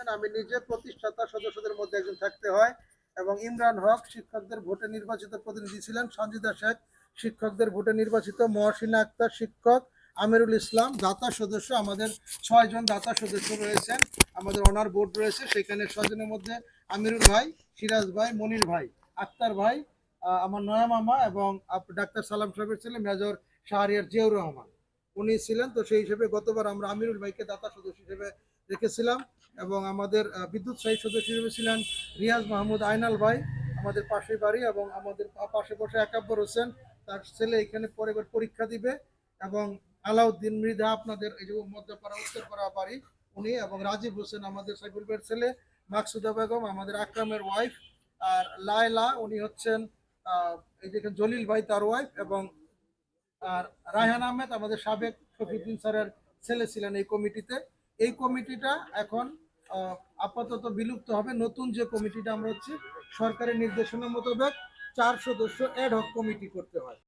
থাকবেন। আমি নিজে প্রতিষ্ঠাতা সদস্যদের মধ্যে একজন থাকতে হয় এবং ইমরান হক শিক্ষকদের ভোটে নির্বাচিত প্রতিনিধি ছিলেন, সঞ্জিদা শেখ শিক্ষকদের ভোটে নির্বাচিত, মহসিনা আক্তার শিক্ষক, আমিরুল ইসলাম দাতা সদস্য, আমাদের ছয়জন দাতা সদস্য রয়েছেন, আমাদের অনার বোর্ড রয়েছে, সেখানে ছয়জনের মধ্যে আমিরুল ভাই, সিরাজ ভাই, মনির ভাই, আক্তার ভাই আমার নয়া মামা এবং ডাক্তার সালাম সাহেবের ছেলে মেজর শাহরিয়ার জিয়াউর রহমান। উনি ছিলেন, তো সেই হিসেবে গতবার আমরা আমিরুল ভাইকে দাতা সদস্য হিসেবে রেখেছিলাম। এবং আমাদের বিদ্যুৎ সাহী সদস্য হিসেবে ছিলেন রিয়াজ মাহমুদ আইনাল ভাই, আমাদের পাশে বাড়ি এবং আমাদের পাশে বসে একাব্বর হোসেন, তার ছেলে এখানে পরে পরীক্ষা দিবে এবং আলাউদ্দিন মৃধা আপনাদের এই যে মধ্যপাড়া, উত্তরপাড়া বাড়ি, উনি এবং রাজীব হোসেন আমাদের সাইফুল ভাইয়ের ছেলে, মাকসুদা বেগম আমাদের আকরামের ওয়াইফ আর লায়লা উনি হচ্ছেন এই যে জলিল ভাই তার ওয়াইফ এবং আর রায়হান আহমেদ আমাদের সাবেক শফিউদ্দিন স্যারের ছেলে ছিলেন এই কমিটিতে। এই কমিটিটা এখন আপাতত বিলুপ্ত হবে। নতুন যে কমিটিটা আমরা হচ্ছে, সরকারের নির্দেশনা মোতাবেক চার সদস্য অ্যাড হক কমিটি করতে হয়।